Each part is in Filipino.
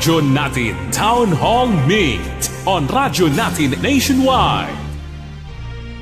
Radyo Natin Town Hall Meet on Radyo Natin Nationwide.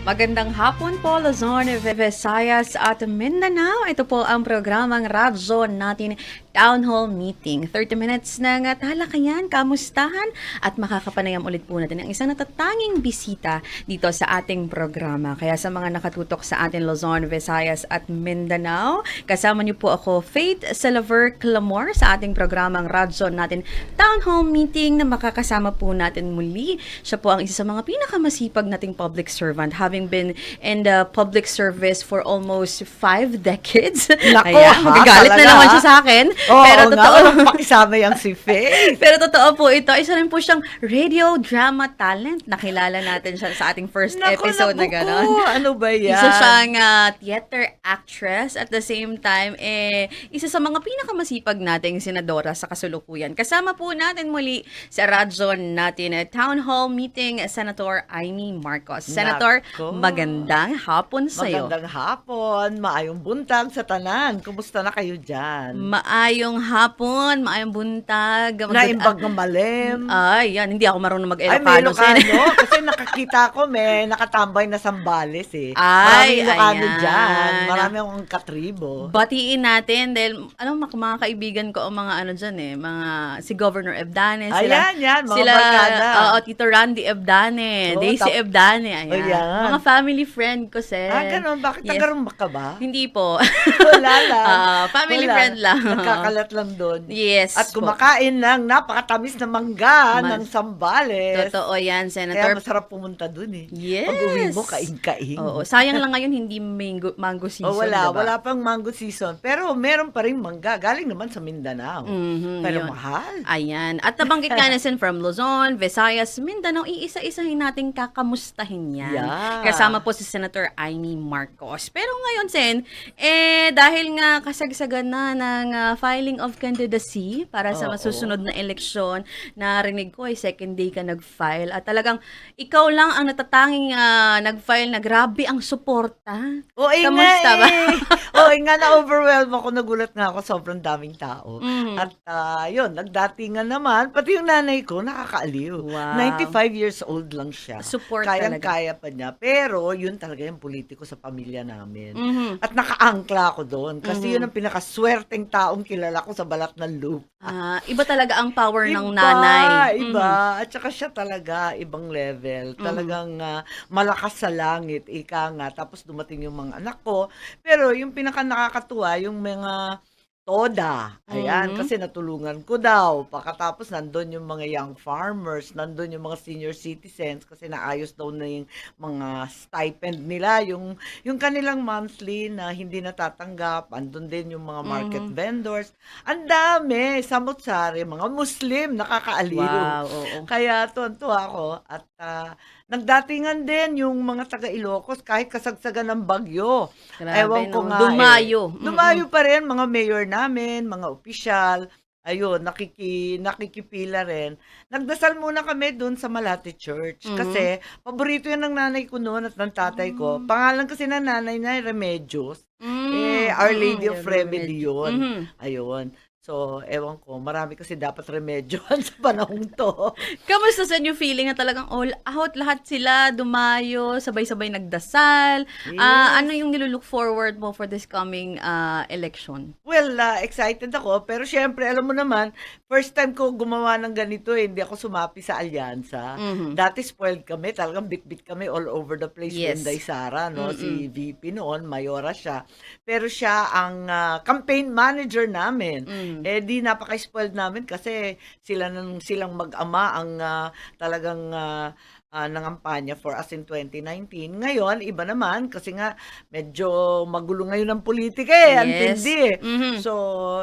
Magandang hapon po, Luzon, Visayas at Mindanao. Ito po ang programang Radyo natin Town Hall Meeting. 30 minutes ng talakayan, kamustahan at makakapanayam ulit po natin ang isang natatanging bisita dito sa ating programa. Kaya sa mga nakatutok sa atin Luzon, Visayas at Mindanao, kasama niyo po ako, Faith Salaver Clamor sa ating programang Radyo natin Town Hall Meeting na makakasama po natin muli. Siya po ang isa sa mga pinakamasipag nating public servant having been in the public service for almost five decades. Nako, Ayan, ha, magagalit na naman siya sa akin. Oo, pero nga, totoo. walang pakisama yung si Faith. Pero totoo po ito, isa rin po siyang radio drama talent. Nakilala natin siya sa ating first Naku, episode na naku gano'n. Ano ba yan? Isa siyang ah, theater actress at the same time, eh, isa sa mga pinakamasipag nating senadora sa kasulukuyan. Kasama po natin muli sa radyo natin, eh, Town Hall Meeting, Senator Amy Marcos. Senator, Nako. Magandang hapon sa'yo. Magandang hapon, maayong buntag sa tanan. Kumusta na kayo dyan? Maayong hapon, maayong buntag. Mag- Naimbag ng malim. Ay, yan. Hindi ako marunong Ay, may mag-Ilocano. Ilocano. kasi nakakita ko, may nakatambay na sambales eh. Ay, Maraming Ilocano ayan. dyan. Marami akong katribo. Batiin natin dahil alam mo mga kaibigan ko ang mga ano diyan eh, mga si Governor Ebdane, sila Ayan, yan, mga sila barkada. oo, Tito Randy Ebdane, Oo, Daisy tap- Ebdane, ayan. Ayan. Mga family friend ko sir. ah, ganun. Bakit Yes. tagarumba ka ba? Hindi po. Wala lang. Ah, family Wala. friend lang. Nagkakalat lang doon. yes. At po. kumakain ng napakatamis na mangga Ma- ng sambales. Totoo yan, Kaya Senator. masarap pumunta dun eh. Yes. Pag uwi mo, kain-kain. Oo, sayang lang ngayon hindi mango, mango season, Oh, wala, diba? wala pang mango season. Pero meron pa rin mangga. Galing naman sa Mindanao. Mhm, Pero yun. mahal. Ayan. At nabanggit nga na Sen from Luzon, Visayas, Mindanao, iisa-isahin nating kakamustahin yan. Yeah. Kasama po si Senator Amy Marcos. Pero ngayon, Sen, eh, dahil nga kasagsagan na ng ah, filing of candidacy para sa Oo. masusunod na eleksyon, narinig ko ay second day ka nag-file at talagang ikaw lang ang natatanging ah, nag-file na grabe ang suporta. Oo, eh Kamusta nga ba? eh. Oo, eh nga na-overwhelm ako. Nagulat nga ako. Sobrang daming tao. Mhm. At ah, yun, nagdatingan naman. Pati yung nanay ko, nakakaaliw. Wow. 95 years old lang siya. Support talaga. Kayang-kaya pa niya. Pero yun talaga yung politiko sa pamilya namin. Mhm. At nakaangkla ako doon. Kasi Mhm. yun ang pinakaswerteng taong kilala ko sa balat ng lupa. Ah, iba talaga ang power ng Iba, nanay. Iba. Mhm. At saka siya talaga, ibang level. Mhm. Talagang ah, malakas sa langit, ika nga. Tapos dumating yung mga anak ko. Pero yung pinaka nakakatuwa, yung mga toda. Ayan, Mhm. kasi natulungan ko daw. Pagkatapos nandun yung mga young farmers, nandun yung mga senior citizens kasi naayos daw na yung mga stipend nila, yung yung kanilang monthly na hindi natatanggap, andun din yung mga market Mhm. vendors. Ang dami, samot-sari, mga Muslim, nakakaaliw. Wow, oo. Kaya tuwan-tuwa ako at ah, nagdatingan din yung mga taga Ilocos kahit kasagsagan ng bagyo. Grabe, Ewan ko no? nga Dumayo. Eh. Dumayo pa rin mga mayor namin, mga opisyal. Ayun, nakiki, nakikipila rin. Nagdasal muna kami doon sa Malate Church. Mhm. Kasi, paborito yan ng nanay ko noon at ng tatay ko. Mm. Pangalan kasi ng nanay na Remedios. Mm, Eh, Our Lady of Remedy yun. Mhm. Ayun. So, ewan ko, marami kasi dapat remedyohan sa panahong to. Kamusta sa inyo feeling na talagang all out lahat sila dumayo, sabay-sabay nagdasal? Ah, Yes. ano yung nilulook forward mo for this coming ah, election? Well, ah, excited ako. Pero syempre, alam mo naman, first time ko gumawa ng ganito eh. Hindi ako sumapi sa alyansa. Mhm. Dati spoiled kami. Talagang bit-bit kami all over the place. Yes. Wenday Sara, no? Mm-mm. Si VP noon, Mayora siya. Pero siya ang ah, campaign manager namin. Mm. Eh di napaka-spoiled namin kasi sila nang silang mag-ama ang ah, talagang ah, ah, nangampanya for us in 2019. Ngayon, iba naman kasi nga medyo magulo ngayon ang politika eh. Yes. tindi eh. Mhm. So,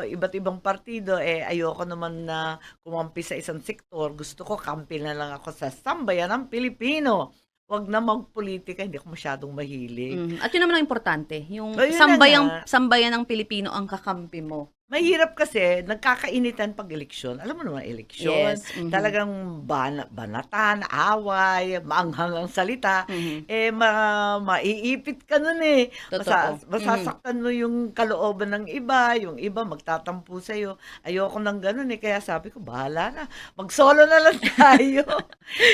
iba't ibang partido, eh, ayoko naman na kumampi sa isang sektor. Gusto ko, kampi na lang ako sa sambayan ng Pilipino. Huwag na magpolitika, hindi ako masyadong mahilig. Mhm. At yun naman ang importante, yung Ayun sambayang sambayan ng Pilipino ang kakampi mo. Mahirap kasi, nagkakainitan pag eleksyon. Alam mo naman, eleksyon, Yes, mhm. talagang ban- banatan, away, maanghang ang salita. Mhm. Eh, ma maiipit ka nun eh. Masa- Totoo. masasaktan mo yung kalooban ng iba, yung iba magtatampo sa'yo. Ayoko nang ganun eh, kaya sabi ko, bahala na. Mag-solo na lang tayo.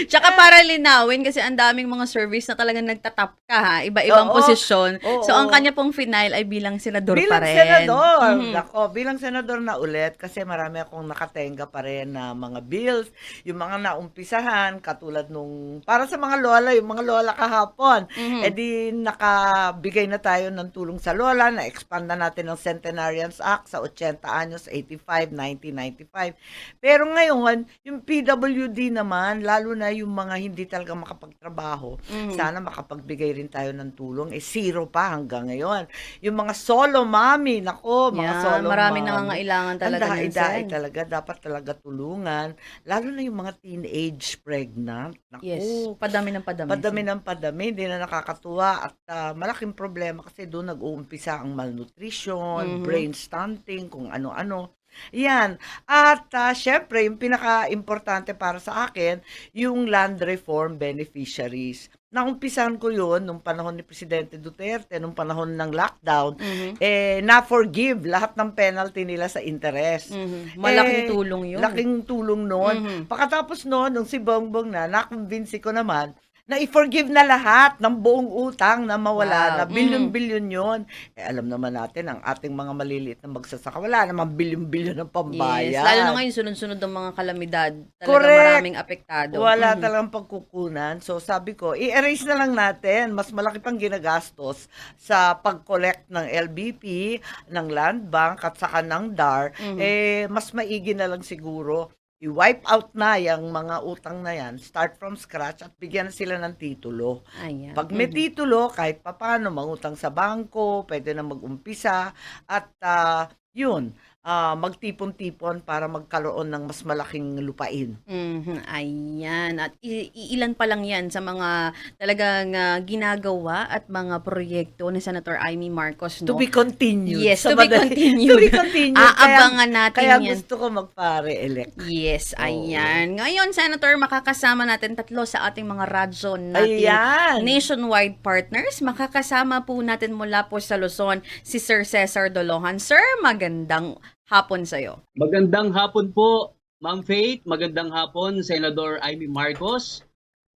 Tsaka para linawin, kasi ang daming mga service na talagang nagtatap ka ha, iba-ibang Oo. posisyon. Oo. So, ang kanya pong final ay bilang senador pa bilang rin. senador, Mhm. nako, bilang senador na ulit kasi marami akong nakatenga pa rin na mga bills, yung mga naumpisahan katulad nung para sa mga lola, yung mga lola kahapon. Mhm. Eh di nakabigay na tayo ng tulong sa lola, na-expand na natin ang Centenarians Act sa 80 anyos, 85, 90, 95. Pero ngayon, yung PWD naman, lalo na yung mga hindi talaga makapagtrabaho, Mhm. sana makapagbigay rin tayo ng tulong. Eh, zero pa hanggang ngayon. Yung mga solo mommy, nako, mga Yan, solo maraming nangangailangan talaga dahi-dahi minsan. talaga, dapat talaga tulungan. Lalo na yung mga teenage pregnant. Naku, Yes, padami ng padami. padami ng padami, hindi na nakakatuwa at ah, malaking problema kasi doon nag-uumpisa ang malnutrition, Mhm. brain stunting, kung ano-ano. Yan. At ah, syempre, yung pinaka-importante para sa akin, yung land reform beneficiaries. Naumpisahan ko yun nung panahon ni Presidente Duterte, nung panahon ng lockdown, Mhm. eh, na-forgive lahat ng penalty nila sa interest. Mhm. Malaking Eh, tulong yun. Laking tulong noon. Mhm. Pagkatapos noon, nung si Bongbong na, nakumbinsi ko naman na i-forgive na lahat ng buong utang na mawala Wow. na bilyon-bilyon yon. Eh, alam naman natin, ang ating mga maliliit na magsasaka, wala namang bilyon-bilyon ng pambayad. Yes, lalo na ngayon sunod-sunod ang mga kalamidad. Talaga Correct. maraming apektado. Wala Mhm. talagang pagkukunan. So sabi ko, i-erase na lang natin. Mas malaki pang ginagastos sa pag-collect ng LBP, ng Land Bank at saka ng DAR. Mhm. Eh, mas maigi na lang siguro i-wipe out na yung mga utang na yan, start from scratch at bigyan sila ng titulo. Ayan. Pag may Mhm. titulo, kahit papano, mangutang sa bangko, pwede na mag-umpisa, at ah, yun, ah, magtipon-tipon para magkaroon ng mas malaking lupain. Mhm, Ayan. At iilan pa lang yan sa mga talagang ah, ginagawa at mga proyekto ni Senator Amy Marcos. To No? be continued. Yes, to be continued. to be continued. Aabangan kaya, natin kaya yan. gusto ko magpa-re-elect. Yes, Oo. ayan. Ngayon, Senator, makakasama natin tatlo sa ating mga radyo natin. Ayan. Nationwide partners, makakasama po natin mula po sa Luzon si Sir Cesar Dolohan. Sir, magandang hapon sa'yo. Magandang hapon po, Ma'am Faith. Magandang hapon, Senador Amy Marcos.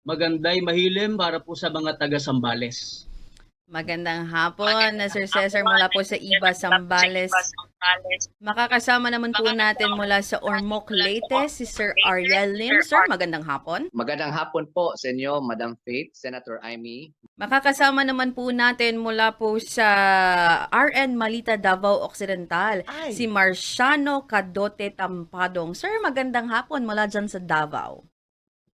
Maganday mahilim para po sa mga taga Sambales. Magandang hapon na Sir Cesar mula po sa Iba Sambales. Makakasama naman po natin mula sa Ormoc Leyte si Sir Ariel Lim. Sir, magandang hapon. Magandang hapon po sa inyo, Madam Faith, Senator Amy. Makakasama naman po natin mula po sa RN Malita Davao Occidental Ay. si Marciano Cadote Tampadong. Sir, magandang hapon mula dyan sa Davao.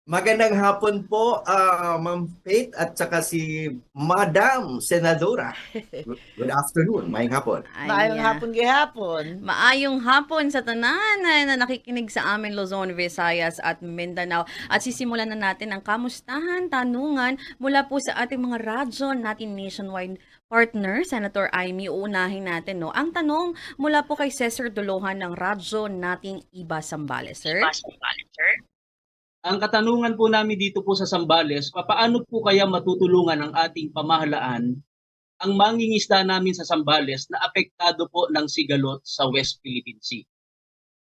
Magandang hapon po, ah, Ma'am Faith at saka si Madam Senadora. Good afternoon, maayong hapon. Maayong Ayan. hapon gihapon. Maayong hapon sa tanan na, na nakikinig sa amin Luzon, Visayas at Mindanao. At sisimulan na natin ang kamustahan, tanungan mula po sa ating mga radyo natin nationwide partner, Senator Amy, uunahin natin. No? Ang tanong mula po kay Cesar Dolohan ng radyo nating Iba Sambales, sir. Ang katanungan po namin dito po sa Sambales, paano po kaya matutulungan ng ating pamahalaan ang mangingisda namin sa Sambales na apektado po ng sigalot sa West Philippine Sea?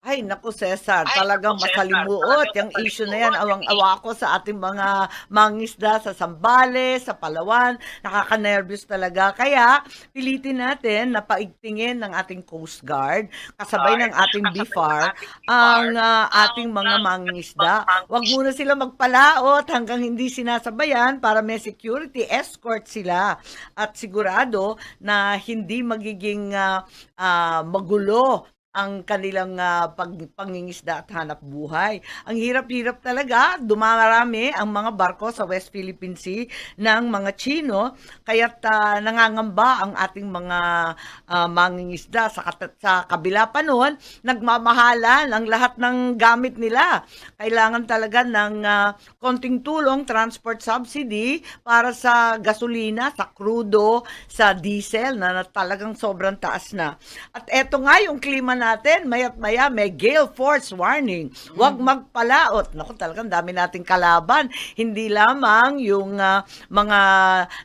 Ay, naku Cesar, talagang masalimuot. Yung issue na yan, awang-awa ko sa ating mga mangisda sa Sambales, sa Palawan. Nakaka-nervous talaga. Kaya, pilitin natin na paigtingin ng ating Coast Guard, kasabay ng ating BIFAR, ang ah, ating mga mangisda. Huwag muna sila magpalaot hanggang hindi sinasabayan para may security escort sila. At sigurado na hindi magiging ah, ah, magulo ang kanilang ah, pag, pangingisda at hanap buhay. Ang hirap-hirap talaga, dumarami ang mga barko sa West Philippine Sea ng mga Chino, kaya't ah, nangangamba ang ating mga ah, mangingisda sa, sa kabila pa noon, nagmamahalan ang lahat ng gamit nila. Kailangan talaga ng ah, konting tulong, transport subsidy para sa gasolina, sa crudo, sa diesel na, na talagang sobrang taas na. At eto nga yung klima natin, mayat maya may gale force warning. Huwag magpalaot. Naku, talagang dami nating kalaban. Hindi lamang yung ah, mga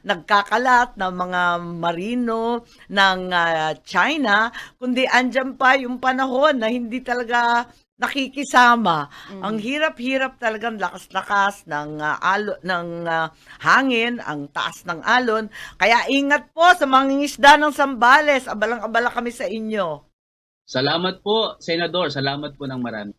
nagkakalat na mga marino ng ah, China, kundi andyan pa yung panahon na hindi talaga nakikisama. Ang hirap-hirap talagang lakas-lakas ng ah, alo ng ah, hangin, ang taas ng alon. Kaya ingat po sa mga isda ng Sambales. Abalang-abala kami sa inyo. Salamat po, Senador. Salamat po ng marami.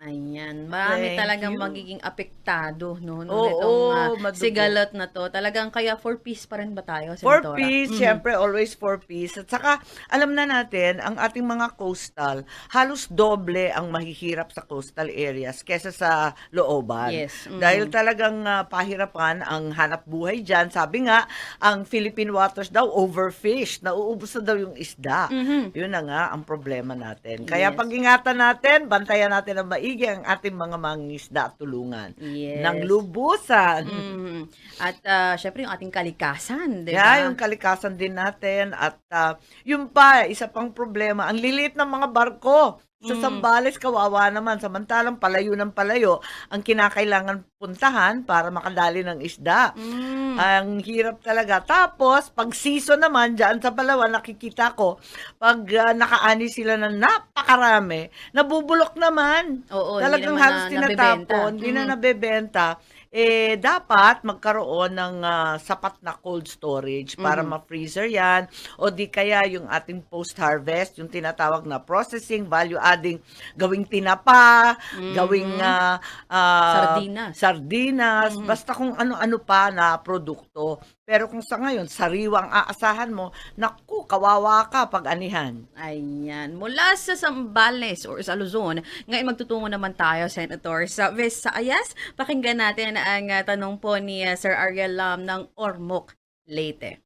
Ayan, marami Thank talagang you. magiging apektado no, no Oo, nitong ah, madugo. sigalot na to. Talagang kaya for peace pa rin ba tayo, For Senatora? peace, Mhm. syempre always for peace. At saka alam na natin, ang ating mga coastal, halos doble ang mahihirap sa coastal areas kesa sa looban. Yes. mhm. Dahil talagang ah, pahirapan ang hanap buhay dyan. Sabi nga, ang Philippine waters daw overfished. Nauubos na daw yung isda. Mhm. Yun na nga ang problema natin. Kaya Yes. pag-ingatan natin, bantayan natin ang maigi ang ating mga mangingisda at tulungan. Yes. Ng lubusan. Mhm. At ah, syempre yung ating kalikasan, di ba? Yeah, yung kalikasan din natin at ah, yung pa, isa pang problema, ang lilit ng mga barko. Sa Mm. Sambales, kawawa naman. Samantalang palayo ng palayo ang kinakailangan puntahan para makadali ng isda. Mm. Ang hirap talaga. Tapos, pag season naman, dyan sa Palawan, nakikita ko, pag ah, nakaani sila ng napakarami, nabubulok naman. Oo, hindi Talagang naman halos na- tinatapon, nabebenta. hindi na Mhm. nabebenta. Eh, dapat magkaroon ng ah, sapat na cold storage para Mhm. ma-freezer yan. O di kaya yung ating post-harvest, yung tinatawag na processing, value-adding, gawing tinapa, Mhm. gawing ah, ah, Sardinas. sardinas, Mhm. basta kung ano-ano pa na produkto. Pero kung sa ngayon, sariwang aasahan mo, naku, kawawa ka pag anihan. Ayan. Mula sa Zambales or sa Luzon, ngayon magtutungo naman tayo, Senator, sa Visayas. Pakinggan natin ang ah, tanong po ni ah, Sir Ariel Lam ng Ormoc, Leyte.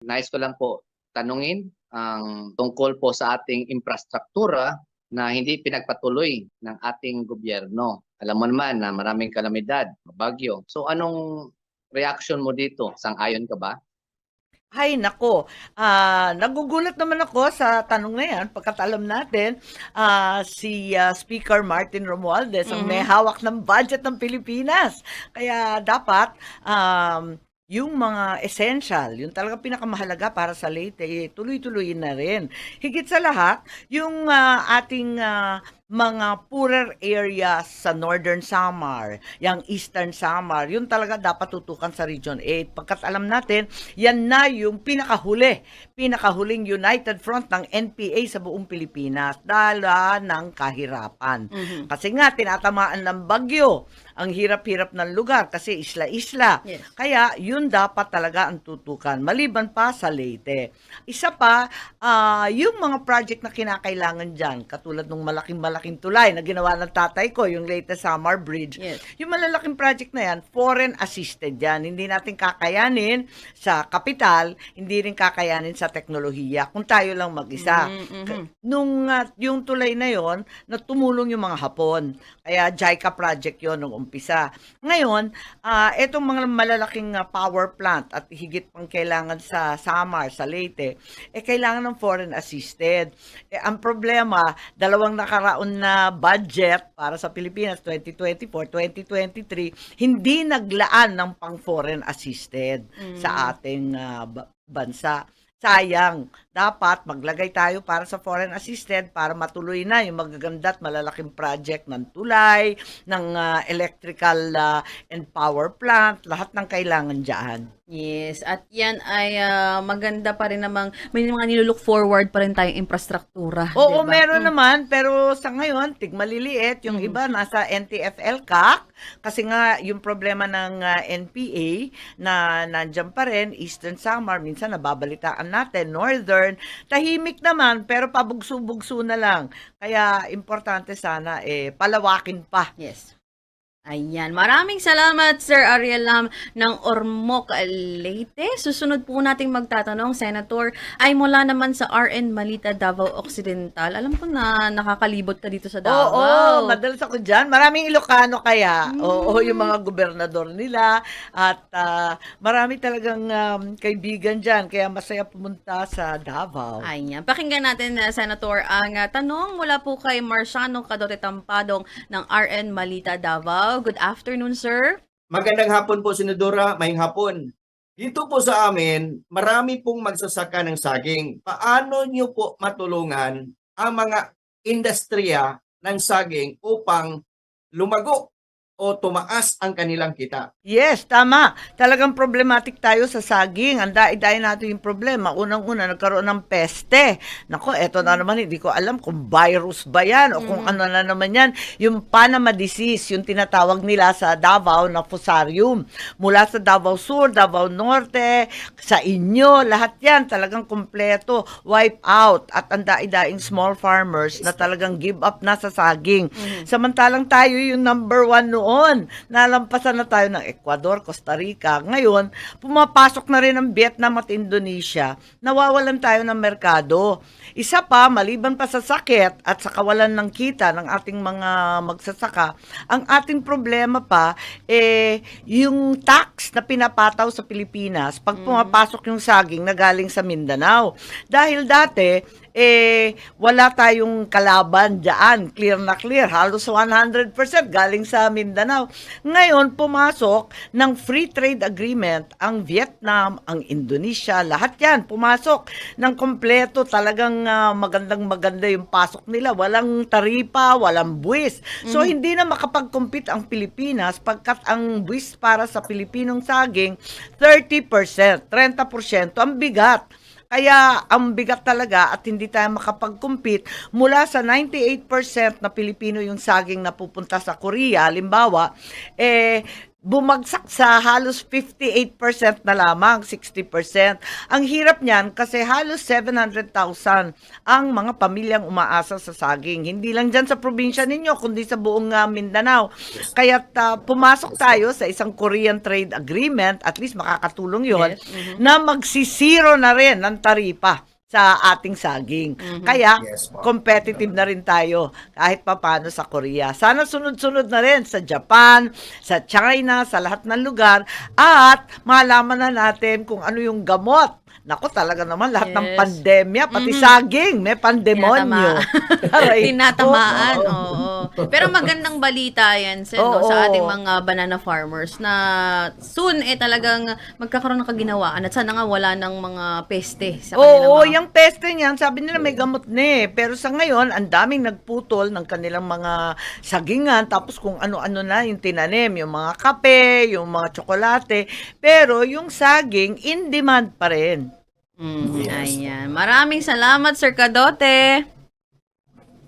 Nais ko lang po tanungin ang tungkol po sa ating infrastruktura na hindi pinagpatuloy ng ating gobyerno. Alam mo naman na maraming kalamidad, bagyo. So anong reaction mo dito? Sang-ayon ka ba? Ay, nako. Ah, nagugulat naman ako sa tanong na yan pagkat alam natin ah, si ah, Speaker Martin Romualdez ang Mhm. may hawak ng budget ng Pilipinas. Kaya dapat um, yung mga essential, yung talaga pinakamahalaga para sa Leyte, eh, tuloy-tuloy na rin. Higit sa lahat, yung ah, ating ah, mga poorer areas sa Northern Samar, yung Eastern Samar, yun talaga dapat tutukan sa Region 8. Pagkat alam natin, yan na yung pinakahuli, pinakahuling United Front ng NPA sa buong Pilipinas dala ng kahirapan. Mhm. Kasi nga, tinatamaan ng bagyo. Ang hirap-hirap ng lugar kasi isla-isla. Yes. Kaya yun dapat talaga ang tutukan. Maliban pa sa Leyte. Isa pa, ah, yung mga project na kinakailangan dyan, katulad ng malaking-malaking tulay na ginawa ng tatay ko, yung Leyte Samar Bridge. Yes. Yung malalaking project na yan, foreign assisted yan. Hindi natin kakayanin sa kapital, hindi rin kakayanin sa teknolohiya kung tayo lang mag-isa. Mhm, mhm. Ka- Nung ah, yung tulay na yon, na tumulong yung mga Hapon. Kaya JICA project yon nung umpisa. Ngayon, ah etong mga malalaking ah, power plant at higit pang kailangan sa Samar, sa Leyte, eh kailangan ng foreign assisted. Eh, ang problema, dalawang nakaraon na budget para sa Pilipinas 2024-2023, hindi naglaan ng pang foreign assisted sa ating ba- bansa. Sayang, dapat maglagay tayo para sa foreign assisted para matuloy na yung magaganda at malalaking project ng tulay, ng ah, electrical ah, and power plant, lahat ng kailangan dyan. Yes, at yan ay ah, maganda pa rin namang, may mga nilook forward pa rin tayong infrastruktura. Oo, diba? meron Mm. naman, pero sa ngayon, tigmaliliit. Yung Mhm. iba nasa NTFL CAC, kasi nga yung problema ng ah, NPA na nandyan pa rin, Eastern Samar, minsan nababalitaan natin, Northern, tahimik naman, pero pabugso-bugso na lang. Kaya importante sana, eh, palawakin pa Yes. Ayan. Maraming salamat, Sir Ariel Lam ng Ormoc, Leyte. Susunod po nating magtatanong, Senator, ay mula naman sa RN Malita, Davao Occidental. Alam ko na nakakalibot ka dito sa Oo, Davao. madalas ako dyan. Maraming Ilocano kaya. Mm. Oo, yung mga gobernador nila. At ah, marami talagang um, kaibigan dyan. Kaya masaya pumunta sa Davao. Ayan. Pakinggan natin, uh, Senator, ang uh, tanong mula po kay Marciano Cadote Tampadong ng RN Malita, Davao. Good afternoon, sir. Magandang hapon po, Senadora. Maying hapon. Dito po sa amin, marami pong magsasaka ng saging. Paano nyo po matulungan ang mga industriya ng saging upang lumago o tumaas ang kanilang kita? Yes, tama. Talagang problematic tayo sa saging. Ang dai-dai natin yung problema. Unang-una, nagkaroon ng peste. Nako, eto na naman, hindi ko alam kung virus ba yan o kung ano na naman yan. Yung Panama disease, yung tinatawag nila sa Davao na fusarium. Mula sa Davao Sur, Davao Norte, sa inyo, lahat yan talagang kompleto, wipe out. At ang dai-daing small farmers na talagang give up na sa saging. Samantalang tayo yung number one noon. Nalampasan na tayo ng Ecuador, Costa Rica. Ngayon, pumapasok na rin ang Vietnam at Indonesia. Nawawalan tayo ng merkado. Isa pa, maliban pa sa sakit at sa kawalan ng kita ng ating mga magsasaka, ang ating problema pa, eh, yung tax na pinapataw sa Pilipinas pag pumapasok yung saging na galing sa Mindanao. Dahil dati, eh, wala tayong kalaban dyan. Clear na clear. Halos 100% galing sa Mindanao. Ngayon, pumasok ng free trade agreement ang Vietnam, ang Indonesia, lahat yan pumasok ng kompleto. Talagang ah, magandang maganda yung pasok nila. Walang taripa, walang buwis. So, hindi na makapag-compete ang Pilipinas pagkat ang buwis para sa Pilipinong saging, 30%, 30%. Ang bigat. Kaya ang bigat talaga at hindi tayo makapag-compete mula sa 98% na Pilipino yung saging na pupunta sa Korea, halimbawa, eh, bumagsak sa halos 58% na lamang, 60%. Ang hirap niyan kasi halos 700,000 ang mga pamilyang umaasa sa saging. Hindi lang dyan sa probinsya ninyo, kundi sa buong ah, Mindanao. Kaya pumasok tayo sa isang Korean Trade Agreement, at least makakatulong yon Yes, mhm. na magsisiro na rin ng taripa sa ating saging. Kaya, Yes, ma'am. competitive na rin tayo kahit papano sa Korea. Sana sunod-sunod na rin sa Japan, sa China, sa lahat ng lugar at malaman na natin kung ano yung gamot. Nako talaga naman lahat ng Yes. pandemya, pati Mhm. saging, may pandemonyo. Tinatamaan, oo. Pero magandang balita yan, Sen, no, Oo. sa ating mga banana farmers na soon eh talagang magkakaroon ng kaginawaan at sana nga wala ng mga peste sa kanilang Oo, mga... yung peste niyan, sabi nila may gamot na eh. Pero sa ngayon, ang daming nagputol ng kanilang mga sagingan. Tapos kung ano-ano na yung tinanim, yung mga kape, yung mga tsokolate. Pero yung saging, in demand pa rin. Mm, Yes. Ayan. Maraming salamat, Sir Kadote.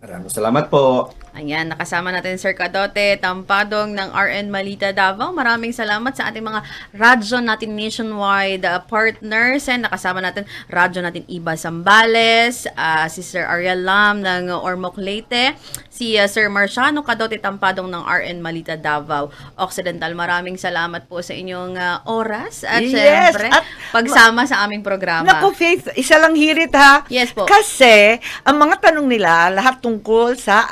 Maraming salamat po. Ayan, nakasama natin Sir Kadote, Tampadong ng RN Malita Davao. Maraming salamat sa ating mga radyo natin nationwide uh, partners. And nakasama natin radyo natin Iba Zambales, uh, si Sir Ariel Lam ng Ormoc Leyte, si uh, Sir Marciano Kadote Tampadong ng RN Malita Davao Occidental. Maraming salamat po sa inyong uh, oras at Yes, syempre at- pagsama sa aming programa. Naku, Faith, isa lang hirit ha. Yes po. Kasi, ang mga tanong nila, lahat tungkol sa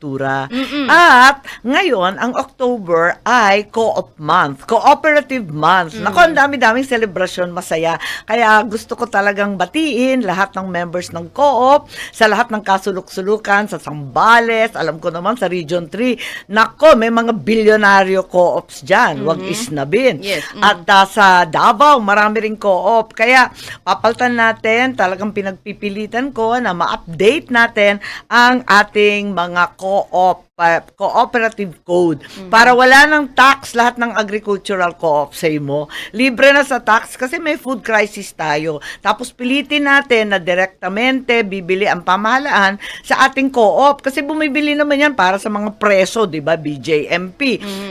agrikultura. Mm-mm. At, ngayon, ang October ay Co-op Month. Cooperative Month. Mm. Naku, ang dami-daming celebration, masaya. Kaya gusto ko talagang batiin lahat ng members ng Co-op, sa lahat ng kasuluk-sulukan, sa Sambales, alam ko naman sa Region 3. Nako, may mga bilyonaryo Co-ops dyan. Huwag isnabin. Yes. Mm. At ah, sa Davao, marami ring co-op. Kaya papaltan natin, talagang pinagpipilitan ko na ma-update natin ang ating mga o pa- cooperative code para wala ng tax lahat ng agricultural co-op sa mo. Libre na sa tax kasi may food crisis tayo. Tapos pilitin natin na direktamente bibili ang pamahalaan sa ating co-op kasi bumibili naman yan para sa mga preso, 'di ba? BJMP,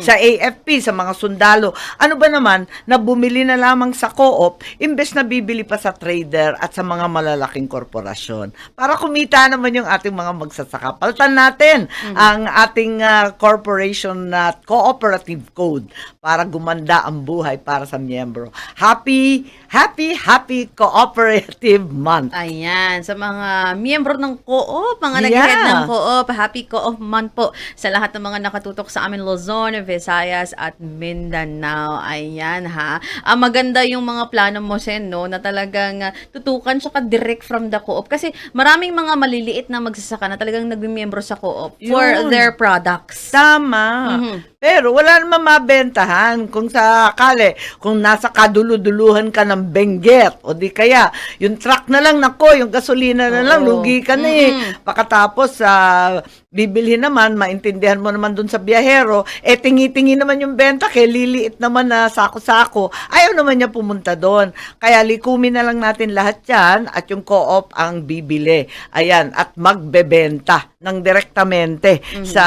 sa AFP, sa mga sundalo. Ano ba naman na bumili na lamang sa co-op imbes na bibili pa sa trader at sa mga malalaking korporasyon. Para kumita naman yung ating mga magsasaka. Paltan natin ang ating ah, corporation na cooperative code para gumanda ang buhay para sa miyembro. Happy, happy, happy cooperative month. Ayan, sa mga miyembro ng co-op, mga Yeah. nag-head ng co-op, happy co-op month po sa lahat ng mga nakatutok sa amin Luzon, Visayas at Mindanao. Ayan ha. Ah, maganda yung mga plano mo, Sen, no, na talagang ah, tutukan siya direct from the co-op. Kasi maraming mga maliliit na magsasaka na talagang nagmimiyembro sa co-op for Yun. their products. Tama. Mhm. Pero wala naman mabentahan kung sa kale, kung nasa kaduluduluhan ka ng Benguet o di kaya yung truck na lang nako, yung gasolina na lang, Oo. lugi ka na eh. Mm-mm. Pakatapos sa bibilhin naman, maintindihan mo naman dun sa biyahero, eh tingi-tingi naman yung benta, kaya liliit naman na sako-sako. Ayaw naman niya pumunta doon. Kaya likumin na lang natin lahat yan at yung co-op ang bibili. Ayan, at magbebenta ng direktamente sa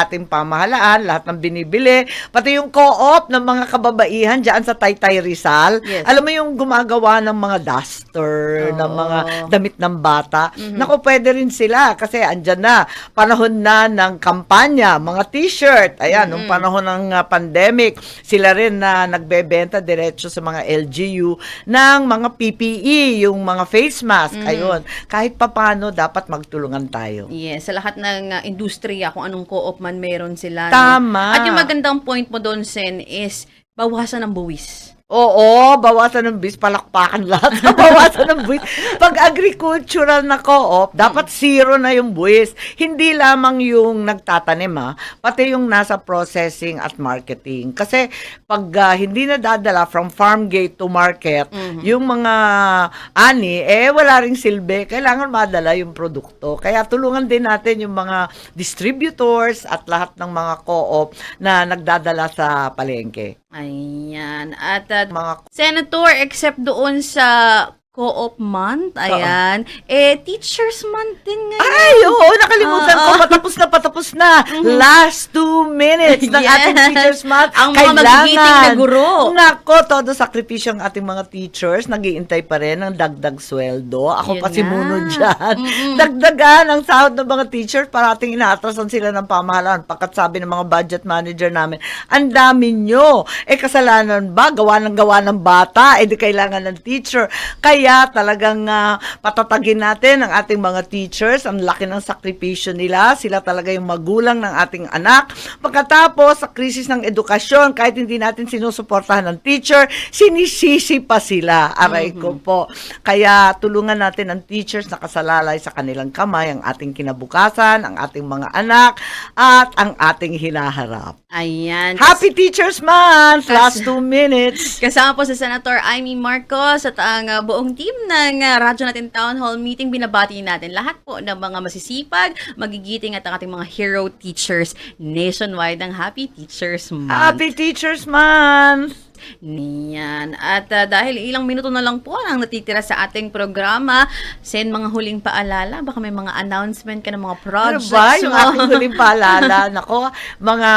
ating pamahalaan, lahat ng binibili, pati yung co-op ng mga kababaihan dyan sa Taytay Rizal. Yes. Alam mo yung gumagawa ng mga duster, ng Oo. mga damit ng bata. Naku, pwede rin sila kasi andyan na. Panahon na ng kampanya, mga t-shirt. Ayan, nung panahon ng uh, pandemic, sila rin na nagbebenta diretso sa mga LGU ng mga PPE, yung mga face mask. Ayun, kahit papano dapat magtulungan tayo. Yes, sa lahat ng uh, industriya, kung anong co-op man meron sila. no? Tama. At yung magandang point mo doon, Sen, is bawasan ng buwis. Oo, bawasan ng bis, palakpakan lahat. bawasan ng buwis. Pag agricultural na co-op, dapat zero na yung buwis. Hindi lamang yung nagtatanim ha, pati yung nasa processing at marketing. Kasi pag ah, hindi na dadala from farm gate to market, yung mga ani, eh wala ring silbi. Kailangan madala yung produkto. Kaya tulungan din natin yung mga distributors at lahat ng mga co-op na nagdadala sa palengke. Ayan. At uh, Mga Senator, except doon sa co-op month, ayan, eh, teachers month din ngayon. Ay, oo, nakalimutan Oo. ko. Patapos na, patapos na. Last two minutes ng Yes. ating Teachers Month. Ang mga magigiting na guro. Nako, todo sakripisyo ang ating mga teachers. Nagiintay pa rin ng dagdag sweldo. Ako Yun pa si na. Muno dyan. Mm-mm. Dagdagan ang sahod ng mga teachers. Parating inaatrasan sila ng pamahalaan. Pagkat sabi ng mga budget manager namin, ang dami nyo. Eh, kasalanan ba? Gawa ng gawa ng bata. Eh, di kailangan ng teacher. Kaya talagang ah, patatagin natin ang ating mga teachers. Ang laki ng sakripisyo nila. Sila talaga yung magulang ng ating anak. Pagkatapos, sa krisis ng edukasyon, kahit hindi natin sinusuportahan ng teacher, sinisisi pa sila. Aray ko po. Kaya tulungan natin ang teachers na kasalalay sa kanilang kamay, ang ating kinabukasan, ang ating mga anak, at ang ating hinaharap. Ayan. Happy Teachers Month! Last two minutes. Kasama po si Senator Amy Marcos at ang uh, buong team ng uh, radyo natin Town Hall Meeting. Binabati natin lahat po ng mga masisipag, magigiting at ang ating mga hero teachers nationwide ng Happy Teachers Month. Happy Teachers Month! Yan. At uh, dahil ilang minuto na lang po ang natitira sa ating programa, send mga huling paalala. Baka may mga announcement ka ng mga Ano projects ba? Yung mo. ating huling paalala. Nako, mga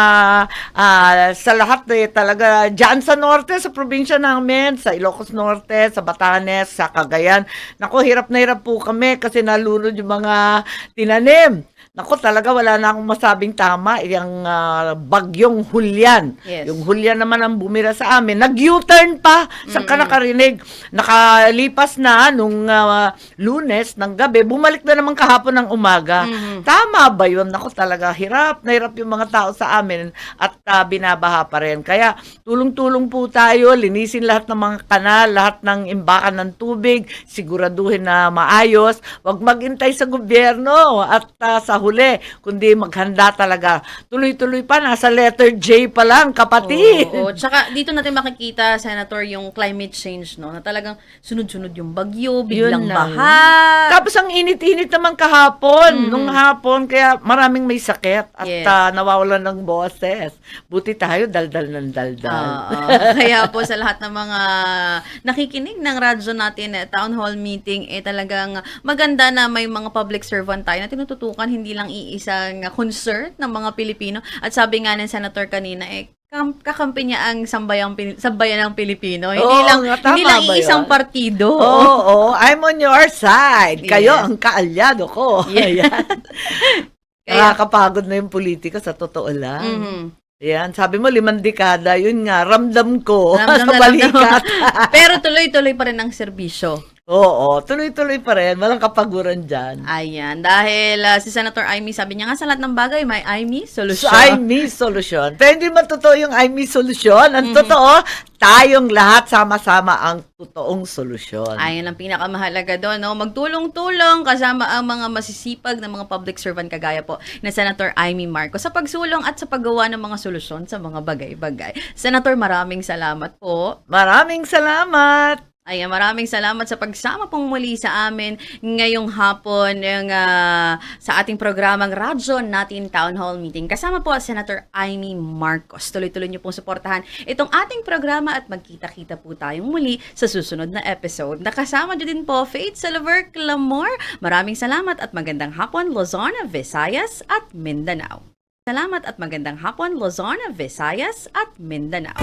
ah, sa lahat eh, talaga, dyan sa norte, sa probinsya namin, sa Ilocos Norte, sa Batanes, sa Cagayan. Nako, hirap na hirap po kami kasi nalunod yung mga tinanim. Nako, talaga wala na akong masabing tama. Yung ah, bagyong Hulyan. Yes. Yung Hulyan naman ang bumira sa amin. Nag-U-turn pa. Sa ka nakarinig. Nakalipas na nung ah, lunes ng gabi. Bumalik na naman kahapon ng umaga. Mhm. Tama ba yun? Nako talaga, hirap na hirap yung mga tao sa amin at ah, binabaha pa rin. Kaya tulong-tulong po tayo, linisin lahat ng mga kanal, lahat ng imbakan ng tubig, siguraduhin na maayos. Huwag magintay sa gobyerno at ah, sa huli, kundi maghanda talaga. Tuloy-tuloy pa, nasa letter J pa lang, kapatid. Oo, Tsaka dito natin makikita, Senator, yung climate change, no? Na talagang sunod-sunod yung bagyo, biglang lang. baha. Tapos ang init-init naman kahapon, nung hapon, kaya maraming may sakit at Yes. ah, nawawalan ng boses. Buti tayo, daldal ng daldal. Oo. kaya po sa lahat ng mga nakikinig ng radyo natin, eh, town hall meeting, eh talagang maganda na may mga public servant tayo na tinututukan hindi lang iisang concern ng mga Pilipino. At sabi nga ng Senator kanina, eh, kam- kakampi niya ang sambayang, sambayan ng Pilipino. Hindi Oo lang, nga, hindi lang yun? partido. Oo, oh, I'm on your side. Kayo Yes. ang kaalyado ko. Yes. Ayan. Kaya, Nakakapagod na yung politika sa totoo lang. Mhm. Yan, sabi mo limang dekada, yun nga, ramdam ko Ramdam sa ramdam. balikat. Pero tuloy-tuloy pa rin ang serbisyo. Oo, tuloy-tuloy pa rin, walang kapaguran dyan. Ayan, dahil ah, si Senator Amy, sabi niya nga sa lahat ng bagay, may Amy, So, solusyon. I me solution. Pero hindi man totoo yung I me solution. Ang Mhm. totoo, tayong lahat sama-sama ang totoong solusyon. Ayan ang pinakamahalaga doon, no? Magtulong-tulong kasama ang mga masisipag na mga public servant kagaya po na Senator Amy Marcos sa pagsulong at sa paggawa ng mga solusyon sa mga bagay-bagay. Senator, maraming salamat po. Maraming salamat! Ayan, maraming salamat sa pagsama pong muli sa amin ngayong hapon yung, ah, sa ating programang Radyo Natin Town Hall Meeting. Kasama po Senator Amy Marcos. Tuloy-tuloy niyo pong suportahan itong ating programa at magkita-kita po tayong muli sa susunod na episode. Nakasama niyo din po Faith Silver Clamor. Maraming salamat at magandang hapon Luzon, Visayas at Mindanao. Salamat at magandang hapon Luzon, Visayas at Mindanao.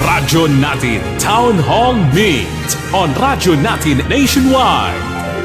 Radyo Natin Town Hall Meet on Radyo Natin Nationwide.